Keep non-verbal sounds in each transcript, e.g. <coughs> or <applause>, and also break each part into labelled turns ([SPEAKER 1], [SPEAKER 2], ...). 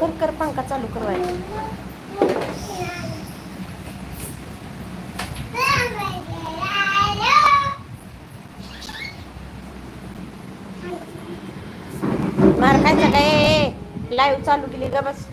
[SPEAKER 1] कर कर पंखा चालू करवाय मार काय? लाईव्ह चालू केली का बस.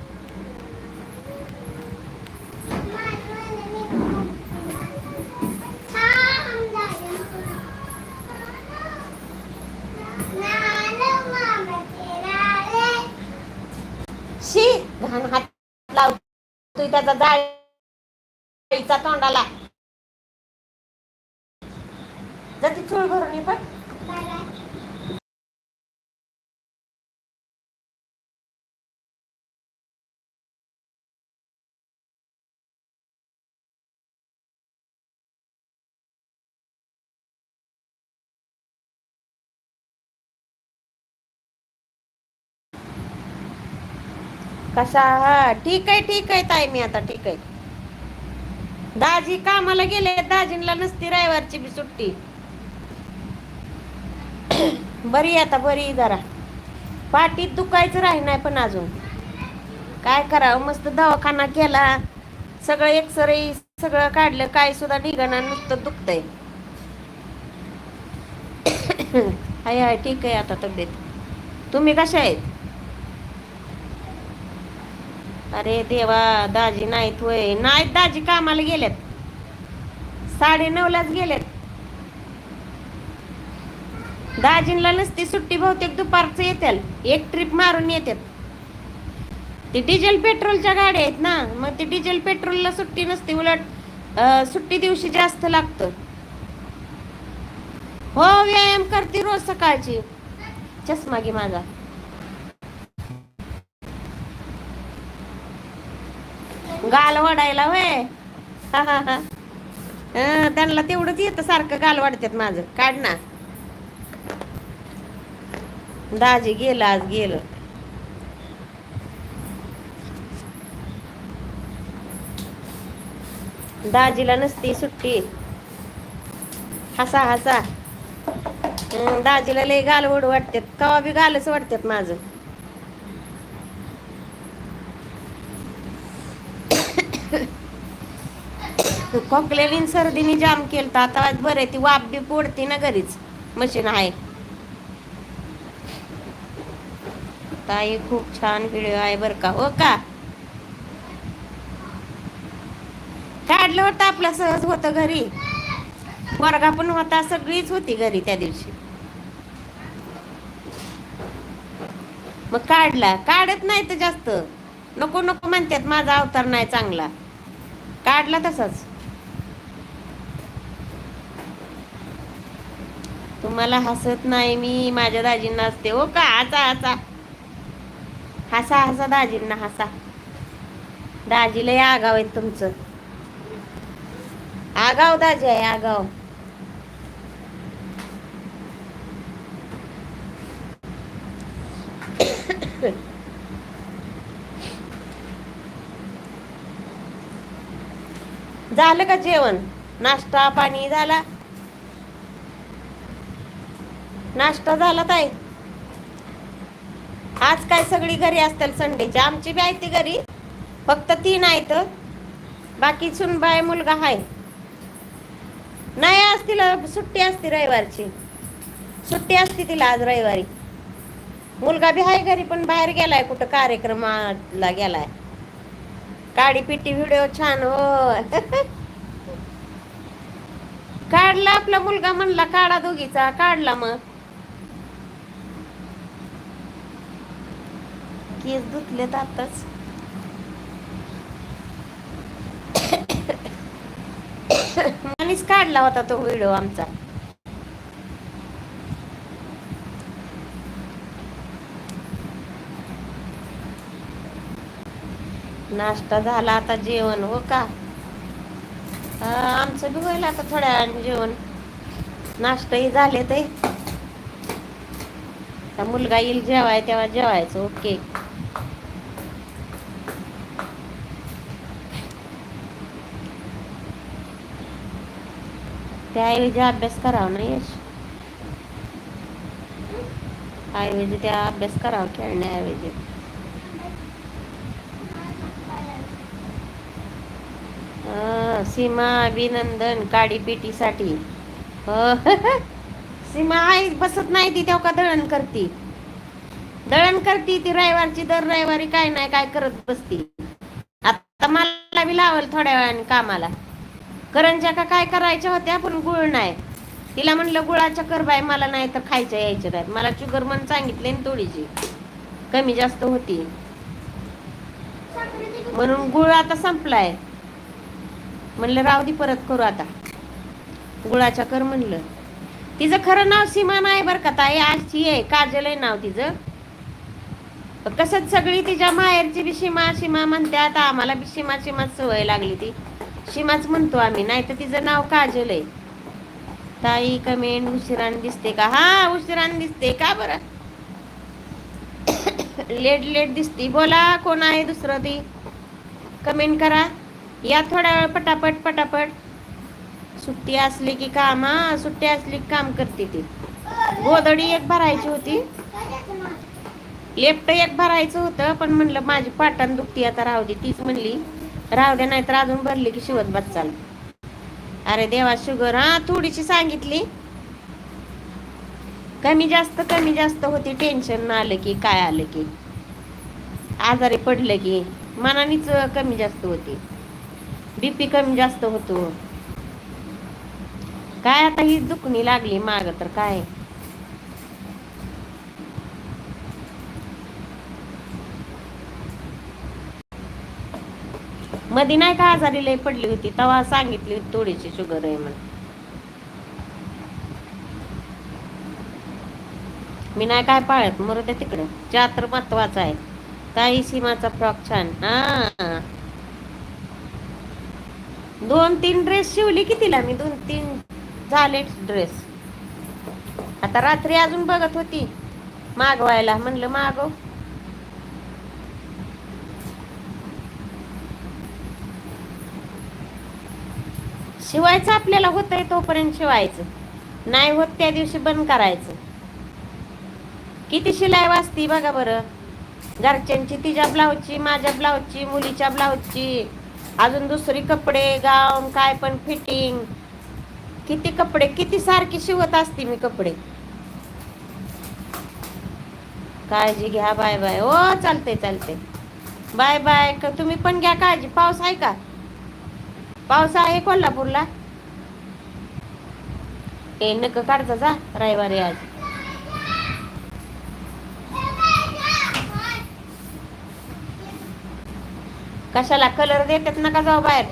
[SPEAKER 1] लावतोय त्याचा जाळीचा तोंडाला. जाती चूळ भरून ये पण. कसा? हा ठीक आहे ठीक आहे ताई मी आता ठीक आहे. दाजी कामाला गेले दाजींला नसती रविवारची बी सुट्टी. बरी आता बरी जरा. पाठीत दुखायचं राही नाही पण अजून. काय करावं मस्त दवाखाना केला. सगळं एक्सरे सगळं काढलं काय सुद्धा निघणार नुसतं दुखतंय. <coughs> हाय हाय ठीक आहे आता तब्येत. तुम्ही कशा आहेत? अरे देवा दाजी नाहीत होय. नाहीत दाजी कामाला गेलेत. साडे नऊलाच गेलेत. दाजींला नसती सुट्टी बहुतेक दुपारचं येतील एक ट्रिप मारून येतात ते डिझेल पेट्रोलच्या गाड्या आहेत ना मग ते डिझेल पेट्रोलला सुट्टी नसते उलट सुट्टी दिवशी जास्त लागतं. हो व्यायाम करते रोज सकाळची. चष्मा घे माझा. गाल वाढायला वय हा हा हा. त्यांना तेवढंच येतं सारखं गाल वाढतात माझं. काढ ना. दाजी गेलं आज गेलं. दाजीला नसती सुट्टी. हसा हसा. दाजीला लय गाल वड वाटतात कवा बी गालच वाटतात माझं. खोकल्याने सर्दीने जाम केलं तर आता आज बरं आहे ती वाप बी पोडते ना घरीच. मशीन आहे. ताई खूप छान व्हिडिओ आहे बरं का. हो का? काढलं होतं आपलं सहज होतं घरी. वर्गा पण होता सगळीच होती घरी त्या दिवशी. मग काढला. काढत नाही तर जास्त. नको नको म्हणतात माझा अवतार नाही चांगला. काढला तसाच. मला हसत नाही मी माझ्या दाजींना असते हो का? हसा हसा. हसा हसा दाजींना हसा. दाजीला या आगाव आहेत तुमचं. आगाव दाजी आहे आगाव. <coughs> झालं का जेवण? नाश्ता पाणी झाला? नाश्ता झाला ताई. आज काय सगळी घरी असतील संडेची? आमची बी आहे ती घरी. फक्त तीन आहेत. बाकी सुनबाय मुलगा हाय नाही आज तिला सुट्टी असती रविवारची. सुट्टी असती तिला आज रविवारी. मुलगा बी हाय घरी पण बाहेर गेलाय कुठं कार्यक्रमाला गेलाय. काडी पिटी व्हिडिओ छान हो. <laughs> काढला आपला मुलगा म्हणला काढा दोघीचा काढला मग. केस धुतलेत आताच. मनीच काढला होता तो व्हिडिओ आमचा. नाश्ता झाला आता जेवण हो का? आमचं बी होईल आता थोड्या जेवण. नाश्ताही झाले ते. आता मुलगा येईल जेवाय तेव्हा जेवायचं ओके. त्याऐवजी अभ्यास करावा ना यश? ऐवजी त्या अभ्यास करावा खेळण्याऐवजी सीमा अभिनंदन काडी पिटीसाठी <laughs> सीमा आई बसत नाही ती तेव्हा दळण करती? दळण करती ती रविवारची दर रविवारी काय नाही काय करत बसती? आता मला बी लावल थोड्या वेळाने कामाला. करंजा का काय करायच्या होत्या? पण गुळ नाही. तिला म्हणलं गुळाच्या कर बाय मला नाही तर खायच्या यायच्या नाहीत. मला शुगर मन सांगितले ना थोडीशी. कमी जास्त होती. म्हणून गुळ आता संपलाय. म्हणलं रावदी परत करू आता. गुळाच्या कर म्हणलं. तिचं खरं नाव सीमा नाही बरं का ताई? आजची आहे. काजल आहे नाव तिचं. कसं सगळी तिच्या माहेरची बी सीमा सीमा आता आम्हाला बी सीमा सीमा सवय लागली ती. सीमाच म्हणतो आम्ही नाही तर तिचं नाव काजल आहे. ताई कमेंट उशिराने दिसते का? हा उशिराने दिसते का बरं? लेट लेट दिसते. बोला कोण आहे दुसरं ती? कमेंट करा. या थोड्या वेळ पटापट पटापट. सुट्टी असली की काम हा सुट्टी असली की काम करते ती. गोदडी एक भरायची होती. लेफ्ट एक भरायचं होतं पण म्हणलं माझी पाटण दुखती आता राहू दे. तीच म्हणली राहू नाही नाहीतर अजून भरली की शिवत बच्चाल अरे देवा शुगर हा थोडीशी सांगितली. कमी जास्त कमी जास्त होती टेन्शन आलं की काय आलं की. आजारी पडलं की मनानीच कमी जास्त होती. बीपी कमी जास्त होतो. काय आता ही दुखणी लागली माग तर काय? मधी नाही का आजारी लय पडली होती तेव्हा सांगितली होती थोडीशी शुगर आहे म्हणून. मी नाही काय पाळत मरू त्या तिकडे. चहा तर महत्त्वाचा आहे. ताई सीमाचा फ्रॉक छान. हा. दोन तीन ड्रेस शिवली की तिला मी दोन तीन झाले ड्रेस आता रात्री अजून बघत होती. मागवायला म्हणलं मागव. शिवायचं आपल्याला होतंय तोपर्यंत शिवायचं. नाही होत त्या दिवशी बंद करायचं. किती शिलाई वाचती बघा बरं. घरच्यांची तिच्या ब्लाऊजची माझ्या ब्लाऊजची मुलीच्या ब्लाऊजची. अजून दुसरी कपडे गाऊन काय पण फिटिंग. किती कपडे किती सारखी शिवत असते मी कपडे. काळजी घ्या बाय बाय. हो, ओ चालते चालते बाय बाय. तुम्ही पण घ्या काळजी. पाऊस आहे का? पाऊस आहे कोल्हापूरला. ए नक काढता जा रविवारी आज. कशाला कलर देतात नका जाऊ बाहेर.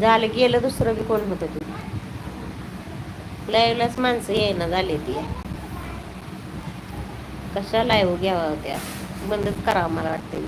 [SPEAKER 1] झालं गेलं दुसरं बी कोण होत ते? लाईव्हलाच माणसं येईना झाले ती. कशा येऊ घ्यावा होत्या. बंदच करावं मला वाटतं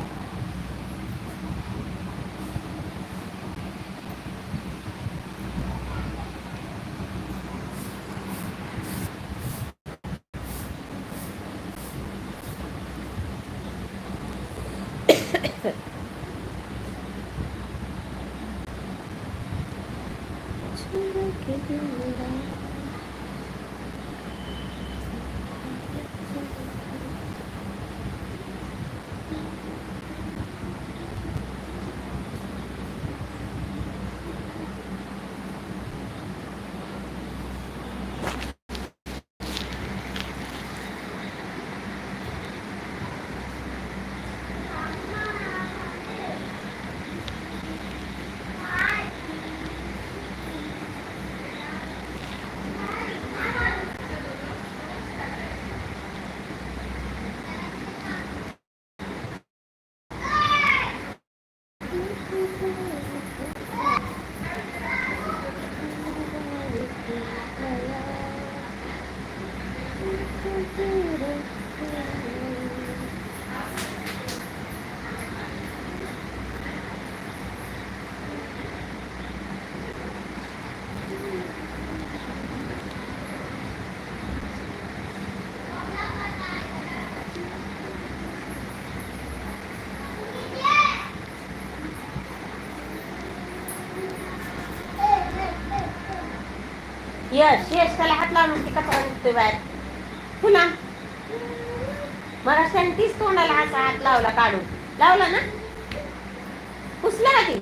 [SPEAKER 1] यश यश त्याला हात लावून ती कचरा निघतोय बाहेर. पुन्हा. मला तीच तोंडाला असा हात लावला काढून. लावला ना? पुसला का ती?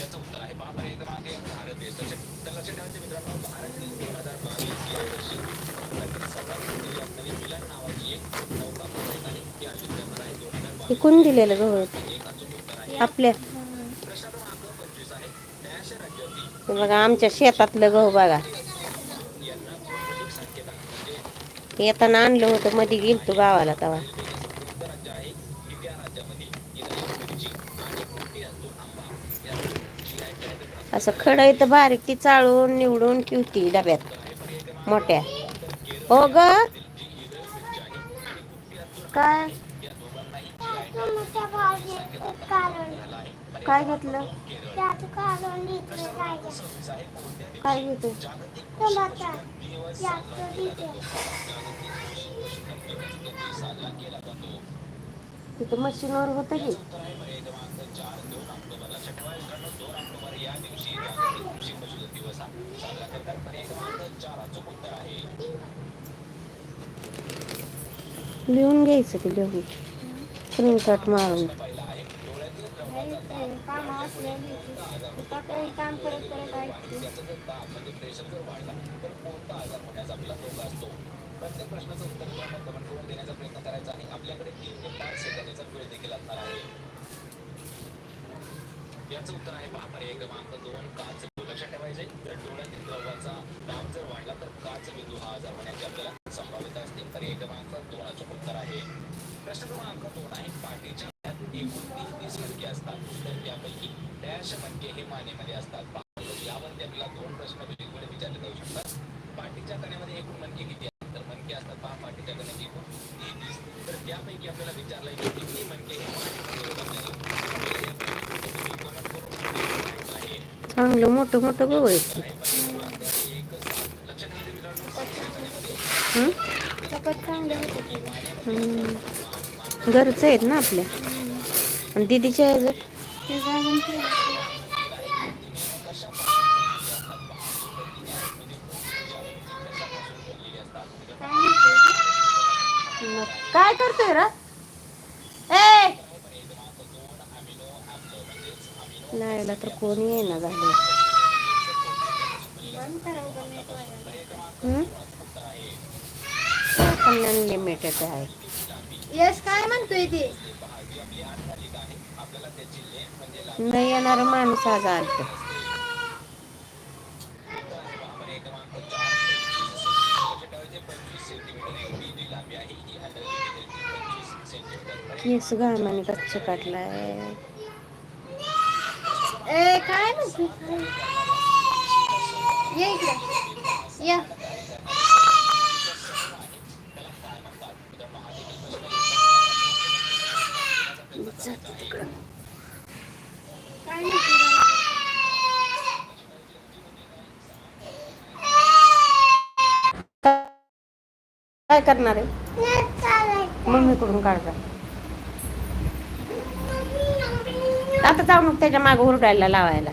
[SPEAKER 2] राखेल उत्तर आहे कलर दे तिथे भाजून बी तर ते हा मित्रांनो भारत हे दोन हजार बावीस या वर्षी ग्रिलला
[SPEAKER 1] कोण दिलेलं गहू
[SPEAKER 3] आपल्या
[SPEAKER 1] बघा आमच्या शेतातलं गहू बघा. येताना आणलं होतं मध्ये गेलतो गावाला तवा असं खडं इथं बारीक ती चाळून निवडून ठेवती
[SPEAKER 2] डब्यात
[SPEAKER 1] मोठ्या. हो ग? काय? काय घेतलं? काय घेतो तिथं मशीनवर होतं की लिहून घ्यायचं ते लिहून. स्क्रीनशॉट मारून.
[SPEAKER 2] प्रत्येक प्रश्नाचं उत्तर आपण कमेंट करून देण्याचा प्रयत्न करायचा आणि आपल्याकडे तीन ते पाच सेकंदाचा वेळ देखील असणार आहे. याचं उत्तर आहे पहा पर्याय क्रमांक दोन काच लक्षात ठेवायचे तर डोळ्यातील द्रवाचा दाब जर वाढला तर काच बिंदू हा आजार होण्याची आपल्याला संभाव्यता असते पर्याय क्रमांक दोनाचे उत्तर आहे. प्रश्न क्रमांक दोन आहे पाठीच्या तीन तीस मटके असतात तर त्यापैकी डॅश मटके हे मानेमध्ये असतात. यावर आपल्याला दोन प्रश्न वेगवेगळे विचारले जाऊ शकतात. पाठीच्या कण्यामध्ये एकूण मटके किती
[SPEAKER 3] चांगले होते तिला.
[SPEAKER 2] हं.
[SPEAKER 1] घरचं आहेत ना आपल्या? आणि दिदीच्या ह्याचं काय करतोय र ए लायला तर कोणी येईना झालं. वाया? अनलिमिटेड आहे.
[SPEAKER 3] यश काय म्हणतोय ते?
[SPEAKER 1] नाही येणार माणूस आज आलत. केस घामाने गच्च काढलाय.
[SPEAKER 3] ए काय म्हणतोय ये
[SPEAKER 2] इकडे.
[SPEAKER 3] या.
[SPEAKER 1] काय काय करणार
[SPEAKER 4] आहे?
[SPEAKER 1] मम्मीकडून काढता आता जाऊ मग त्याच्या मागं हुरडायला लावायला.